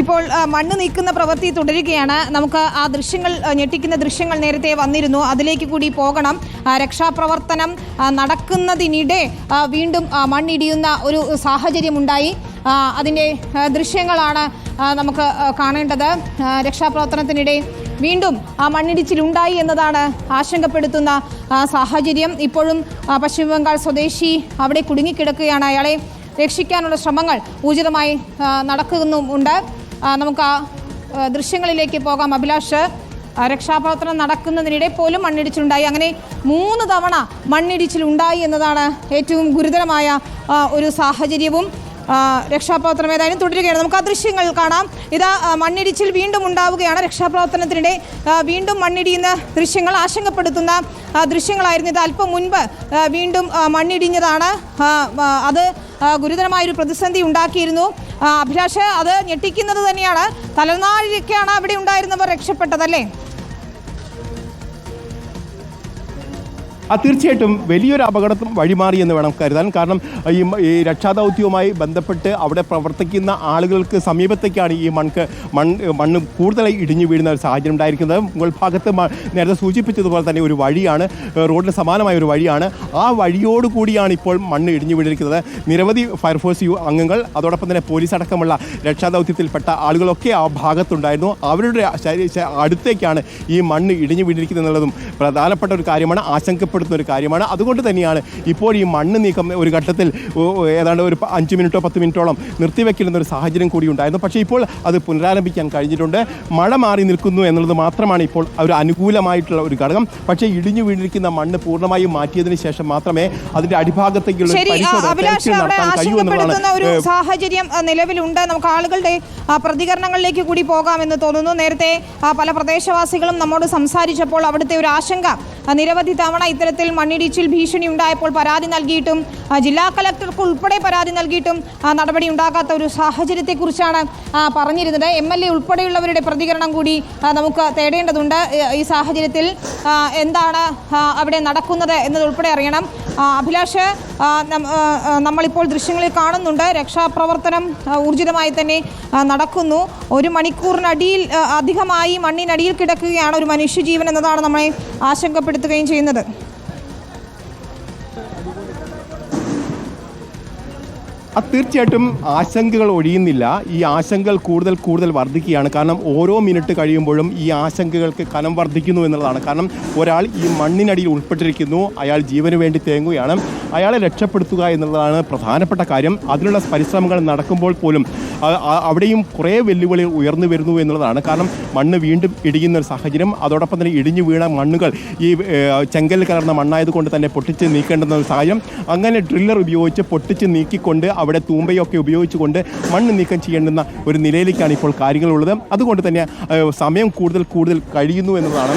ഇപ്പോൾ മണ്ണ് നീക്കുന്ന പ്രവൃത്തി തുടരുകയാണ്. നമുക്ക് ആ ദൃശ്യങ്ങൾ ഞെട്ടിക്കുന്ന ദൃശ്യങ്ങൾ നേരത്തെ വന്നിരുന്നു. അതിലേക്ക് കൂടി പോകണം. രക്ഷാപ്രവർത്തനം നടക്കുന്നതിനിടെ വീണ്ടും മണ്ണിടിയുന്ന ഒരു സാഹചര്യമുണ്ടായി. അതിന്റെ ദൃശ്യങ്ങളാണ് നമുക്ക് കാണേണ്ടത്. രക്ഷാപ്രവർത്തനത്തിനിടെ വീണ്ടും ആ മണ്ണിടിച്ചിലുണ്ടായി എന്നതാണ് ആശങ്കപ്പെടുത്തുന്ന സാഹചര്യം. ഇപ്പോഴും പശ്ചിമബംഗാൾ പശ്ചിമ ബംഗാൾ സ്വദേശി അവിടെ കുടുങ്ങിക്കിടക്കുകയാണ്. അയാളെ രക്ഷിക്കാനുള്ള ശ്രമങ്ങൾ ഊർജിതമായി നടക്കുന്നുമുണ്ട്. നമുക്ക് ആ ദൃശ്യങ്ങളിലേക്ക് പോകാം. അഭിലാഷ് രക്ഷാപ്രവർത്തനം നടക്കുന്നതിനിടെ പോലും മണ്ണിടിച്ചിലുണ്ടായി. അങ്ങനെ മൂന്ന് തവണ മണ്ണിടിച്ചിലുണ്ടായി എന്നതാണ് ഏറ്റവും ഗുരുതരമായ ഒരു സാഹചര്യവും. രക്ഷാപ്രവർത്തനം ഏതായാലും തുടരുകയാണ്. നമുക്ക് ആ ദൃശ്യങ്ങൾ കാണാം. ഇതാ മണ്ണിടിച്ചിൽ വീണ്ടും ഉണ്ടാവുകയാണ്. രക്ഷാപ്രവർത്തനത്തിനിടെ വീണ്ടും മണ്ണിടിയുന്ന ദൃശ്യങ്ങൾ ആശങ്കപ്പെടുത്തുന്ന ദൃശ്യങ്ങളായിരുന്നു. ഇത് അല്പം മുൻപ് വീണ്ടും മണ്ണിടിഞ്ഞതാണ്. അത് ഗുരുതരമായൊരു പ്രതിസന്ധി ഉണ്ടാക്കിയിരുന്നു. അഭിലാഷ് അത് ഞെട്ടിക്കുന്നത് തന്നെയാണ്. തലനാഴിലേക്കാണ് അവിടെ ഉണ്ടായിരുന്നവർ രക്ഷപ്പെട്ടതല്ലേ ആ തീർച്ചയായിട്ടും വലിയൊരു അപകടത്തും വഴിമാറി എന്ന് വേണം കരുതാൻ. കാരണം ഈ ഈ രക്ഷാദൗത്യവുമായി ബന്ധപ്പെട്ട് അവിടെ പ്രവർത്തിക്കുന്ന ആളുകൾക്ക് സമീപത്തേക്കാണ് ഈ മണ്ണ് മൺ മണ്ണ് കൂടുതലായി ഇടിഞ്ഞു വീഴുന്ന ഒരു സാഹചര്യം ഉണ്ടായിരിക്കുന്നത്. മുകൾ ഭാഗത്ത് നേരത്തെ സൂചിപ്പിച്ചതുപോലെ തന്നെ ഒരു വഴിയാണ് റോഡിന് സമാനമായ ഒരു വഴിയാണ്. ആ വഴിയോട് കൂടിയാണ് ഇപ്പോൾ മണ്ണ് ഇടിഞ്ഞു വീണിരിക്കുന്നത്. നിരവധി ഫയർഫോഴ്സ് അംഗങ്ങൾ അതോടൊപ്പം തന്നെ പോലീസ് അടക്കമുള്ള രക്ഷാദൗത്യത്തിൽപ്പെട്ട ആളുകളൊക്കെ ആ ഭാഗത്തുണ്ടായിരുന്നു. അവരുടെ അടുത്തേക്കാണ് ഈ മണ്ണ് ഇടിഞ്ഞു വീണിരിക്കുന്നത് എന്നുള്ളതും പ്രധാനപ്പെട്ട ഒരു കാര്യമാണ്. ആശങ്കപ്പെടുത്തുന്ന ഒരു കാര്യമാണ്. അതുകൊണ്ട് തന്നെയാണ് ഇപ്പോൾ ഈ മണ്ണ് നീക്കം ഒരു ഘട്ടത്തിൽ ഏതാണ്ട് ഒരു അഞ്ച് മിനിറ്റോ പത്ത് മിനിറ്റോളം നിർത്തിവെക്കുന്ന ഒരു സാഹചര്യം കൂടി ഉണ്ടായിരുന്നു. പക്ഷേ ഇപ്പോൾ അത് പുനരാരംഭിക്കാൻ കഴിഞ്ഞിട്ടുണ്ട്. മഴ മാറി നിൽക്കുന്നു എന്നുള്ളത് മാത്രമാണ് ഇപ്പോൾ ഒരു അനുകൂലമായിട്ടുള്ള ഒരു ഘടകം. പക്ഷേ ഇടിഞ്ഞു വീണിരിക്കുന്ന മണ്ണ് പൂർണമായും മാറ്റിയതിന് ശേഷം മാത്രമേ അതിന്റെ അടിഭാഗത്തേക്കുള്ള ഒരു സാഹചര്യം നിലവിലുണ്ട്. നമുക്ക് ആളുകളുടെ പ്രതികരണങ്ങളിലേക്ക് കൂടി പോകാമെന്ന് തോന്നുന്നു. നേരത്തെ പല പ്രദേശവാസികളും നമ്മോട് സംസാരിച്ചപ്പോൾ അവിടുത്തെ ഒരു ആശങ്ക നിരവധി തവണ ഇത്തരത്തിൽ മണ്ണിടിച്ചിൽ ഭീഷണി ഉണ്ടായപ്പോൾ പരാതി നൽകിയിട്ടും ജില്ലാ കലക്ടർക്ക് ഉൾപ്പെടെ പരാതി നൽകിയിട്ടും നടപടി ഉണ്ടാകാത്ത ഒരു സാഹചര്യത്തെക്കുറിച്ചാണ് പറഞ്ഞിരുന്നത്. എം എൽ എ ഉൾപ്പെടെയുള്ളവരുടെ പ്രതികരണം കൂടി നമുക്ക് തേടേണ്ടതുണ്ട്. ഈ- സാഹചര്യത്തിൽ എന്താണ് അവിടെ നടക്കുന്നത് എന്നതുൾപ്പെടെ അറിയണം. അഭിലാഷ് നമ്മളിപ്പോൾ ദൃശ്യങ്ങളിൽ കാണുന്നുണ്ട്. രക്ഷാപ്രവർത്തനം ഊർജിതമായി തന്നെ നടക്കുന്നു. ഒരു മണിക്കൂറിനടിയിൽ അധികമായി മണ്ണിനടിയിൽ കിടക്കുകയാണ് ഒരു മനുഷ്യജീവൻ എന്നതാണ് നമ്മളെ ആശങ്കപ്പെടുത്തുകയും ചെയ്യുന്നത്. അത് തീർച്ചയായിട്ടും ആശങ്കകൾ ഒഴിയുന്നില്ല. ഈ ആശങ്കകൾ കൂടുതൽ കൂടുതൽ വർദ്ധിക്കുകയാണ്. കാരണം ഓരോ മിനിറ്റ് കഴിയുമ്പോഴും ഈ ആശങ്കകൾക്ക് കനം വർദ്ധിക്കുന്നു എന്നുള്ളതാണ്. കാരണം ഒരാൾ ഈ മണ്ണിനടിയിൽ ഉൾപ്പെട്ടിരിക്കുന്നു. അയാൾ ജീവന് വേണ്ടി തേങ്ങുകയാണ്. അയാളെ രക്ഷപ്പെടുത്തുക എന്നുള്ളതാണ് പ്രധാനപ്പെട്ട കാര്യം. അതിനുള്ള പരിശ്രമങ്ങൾ നടക്കുമ്പോൾ പോലും അവിടെയും കുറേ വെല്ലുവിളികൾ ഉയർന്നു വരുന്നു എന്നുള്ളതാണ്. കാരണം മണ്ണ് വീണ്ടും ഇടിയുന്ന ഒരു സാഹചര്യം. അതോടൊപ്പം തന്നെ ഇടിഞ്ഞു വീണ മണ്ണുകൾ ഈ ചെങ്കൽ കലർന്ന മണ്ണായതുകൊണ്ട് തന്നെ പൊട്ടിച്ച് നീക്കേണ്ടുന്ന ഒരു സാഹചര്യം. അങ്ങനെ ഡ്രില്ലർ ഉപയോഗിച്ച് പൊട്ടിച്ച് നീക്കിക്കൊണ്ട് അവിടെ തൂമ്പയൊക്കെ ഉപയോഗിച്ചുകൊണ്ട് മണ്ണ് നീക്കം ചെയ്യേണ്ടുന്ന ഒരു നിലയിലേക്കാണ് ഇപ്പോൾ കാര്യങ്ങളുള്ളത്. അതുകൊണ്ട് തന്നെ സമയം കൂടുതൽ കൂടുതൽ കഴിയുന്നു എന്നതാണ്